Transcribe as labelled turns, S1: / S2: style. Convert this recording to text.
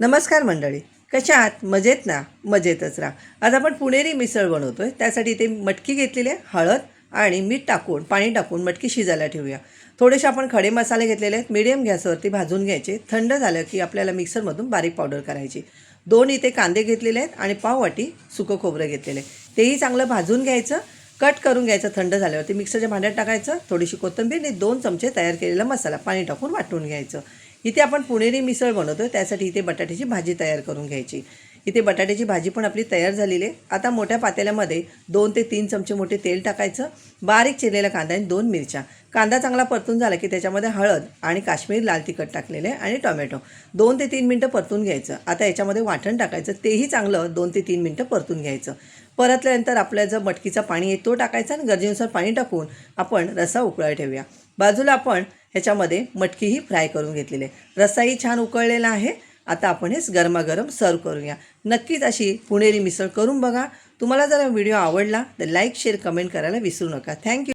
S1: नमस्कार मंडळी. कशा आहात? मजेत ना? मजेतच राहा. आज आपण पुणेरी मिसळ बनवतो आहे त्यासाठी इथे मटकी घेतलेली आहे हळद आणि मीठ टाकून पाणी टाकून मटकी शिजायला ठेवूया. थोडेसे आपण खडे मसाले घेतलेले आहेत. मिडियम गॅसवरती भाजून घ्यायचे. थंड झालं की आपल्याला मिक्सरमधून बारीक पावडर करायची. दोन इथे कांदे घेतलेले आहेत आणि पाववाटी सुकं खोबरं घेतलेले आहे. तेही चांगलं भाजून घ्यायचं कट करून घ्यायचं थंड झाल्यावरती. मिक्सरच्या भांड्यात टाकायचं थोडीशी कोथिंबीर आणि दोन चमचे तयार केलेला मसाला. पाणी टाकून वाटून घ्यायचं. इथे आपण पुणेरी मिसळ बनवतो त्यासाठी इथे बटाट्याची भाजी तयार करून घ्यायची. इथे बटाट्याची भाजी पण आपली तयार झालेली आहे. आता मोठ्या पातेल्यामध्ये दोन ते तीन चमचे मोठे तेल टाकायचं बारीक चिरलेला कांदा आणि दोन मिरच्या. कांदा चांगला परतून झाला की त्याच्यामध्ये हळद आणि काश्मीर लाल तिखट टाकलेले आणि टोमॅटो. दोन ते तीन मिनटं परतून घ्यायचं. आता याच्यामध्ये वाटण टाकायचं तेही चांगलं दोन ते तीन मिनटं परतून घ्यायचं. परतल्यानंतर आपल्या जो मटकीचा पाणी आहे तो टाकायचा आणि गरजेनुसार पाणी टाकून आपण रसा उकळा ठेवूया. बाजूला आपण ह्याच्यामध्ये मटकीही फ्राय करून घेतलेली. आहे रस्साही छान उकळलेला आहे. आता आपण हेच गरमागरम सर्व करूया. नक्कीच अशी पुणेरी मिसळ करून बघा. तुम्हाला जर व्हिडिओ आवडला तर लाईक शेअर कमेंट करायला विसरू नका. थँक्यू